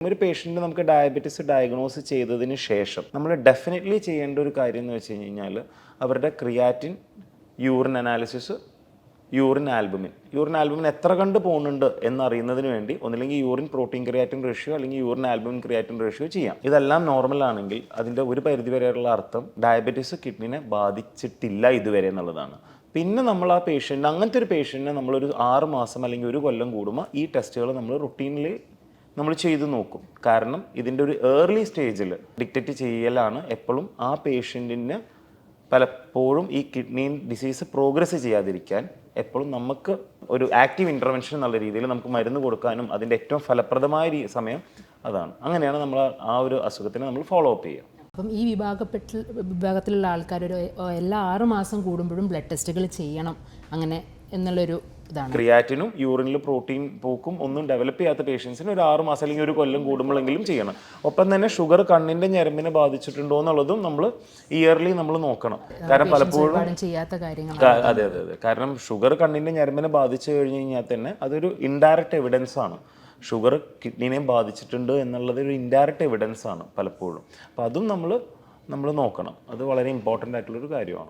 ഒരു പേഷ്യന്റ് നമുക്ക് diabetes diagnose ചെയ്തതിന് ശേഷം നമ്മൾ ഡെഫിനറ്റ്ലി ചെയ്യേണ്ട ഒരു കാര്യം എന്ന് വെച്ച് കഴിഞ്ഞാൽ അവരുടെ creatinine urine analysis urine albumin urine albumin എത്ര കണ്ട് പോകുന്നുണ്ട് എന്നറിയുന്നതിന് വേണ്ടി ഒന്നില്ലെങ്കിൽ യൂറിൻ പ്രോട്ടീൻ ക്രിയാറ്റിൻ റേഷ്യോ അല്ലെങ്കിൽ യൂറിൻ ആൽബുമിൻ ക്രിയാറ്റിൻ റേഷ്യോ ചെയ്യാം. ഇതെല്ലാം നോർമൽ ആണെങ്കിൽ അതിന്റെ ഒരു പരിധി വരെയുള്ള അർത്ഥം ഡയബറ്റീസ് കിഡ്നിനെ ബാധിച്ചിട്ടില്ല ഇതുവരെ എന്നുള്ളതാണ്. പിന്നെ നമ്മൾ ആ പേഷ്യന്റ് അങ്ങനത്തെ ഒരു പേഷ്യന്റിനെ നമ്മളൊരു ആറ് മാസം അല്ലെങ്കിൽ ഒരു കൊല്ലം കൂടുമ്പോൾ ഈ ടെസ്റ്റുകൾ നമ്മൾ റുട്ടീനിൽ നമ്മൾ ചെയ്തു നോക്കും. കാരണം ഇതിന്റെ ഒരു ഏർലി സ്റ്റേജിൽ ഡിക്റ്റേറ്റ് ചെയ്യലാണ് എപ്പോഴും ആ പേഷ്യന്റിന് പലപ്പോഴും ഈ കിഡ്നി ഡിസീസ് പ്രോഗ്രസ് ചെയ്യാതിരിക്കാൻ എപ്പോഴും നമുക്ക് ഒരു ആക്റ്റീവ് ഇന്റർവെൻഷൻ എന്നുള്ള രീതിയിൽ നമുക്ക് മരുന്ന് കൊടുക്കാനും അതിന്റെ ഏറ്റവും ഫലപ്രദമായ സമയം അതാണ്. അങ്ങനെയാണ് നമ്മൾ ആ- ഒരു അസുഖത്തിനെ നമ്മൾ ഫോളോ അപ്പ് ചെയ്യുക. അപ്പം ഈ വിഭാഗപ്പെട്ട് വിഭാഗത്തിലുള്ള ആൾക്കാർ ഒരു എല്ലാ ആറ് മാസം കൂടുമ്പോഴും ബ്ലഡ് ടെസ്റ്റുകൾ ചെയ്യണം. അങ്ങനെ എന്നുള്ളൊരു ക്രിയാറ്റിനും യൂറിനിൽ പ്രോട്ടീൻ പൂക്കും ഒന്നും ഡെവലപ്പ് ചെയ്യാത്ത പേഷ്യൻസിന് ഒരു ആറ് മാസം അല്ലെങ്കിൽ ഒരു കൊല്ലം കൂടുമ്പോഴെങ്കിലും ചെയ്യണം. ഒപ്പം തന്നെ ഷുഗർ കണ്ണിന്റെ ഞരമ്പിനെ ബാധിച്ചിട്ടുണ്ടോ എന്നുള്ളതും നമ്മൾ ഇയർലി നമ്മൾ നോക്കണം. കാരണം പലപ്പോഴും അതെ അതെ അതെ. കാരണം ഷുഗർ കണ്ണിന്റെ ഞരമ്പിനെ ബാധിച്ചു കഴിഞ്ഞ് കഴിഞ്ഞാൽ തന്നെ അതൊരു ഇൻഡയറക്റ്റ് എവിഡൻസ് ആണ്. ഷുഗർ കിഡ്നിനെയും ബാധിച്ചിട്ടുണ്ട് എന്നുള്ളത് ഒരു ഇൻഡയറക്റ്റ് എവിഡൻസ് ആണ് പലപ്പോഴും. അപ്പോൾ അതും നമ്മൾ നമ്മൾ നോക്കണം. അത് വളരെ ഇമ്പോർട്ടന്റ് ആയിട്ടുള്ളൊരു കാര്യമാണ്.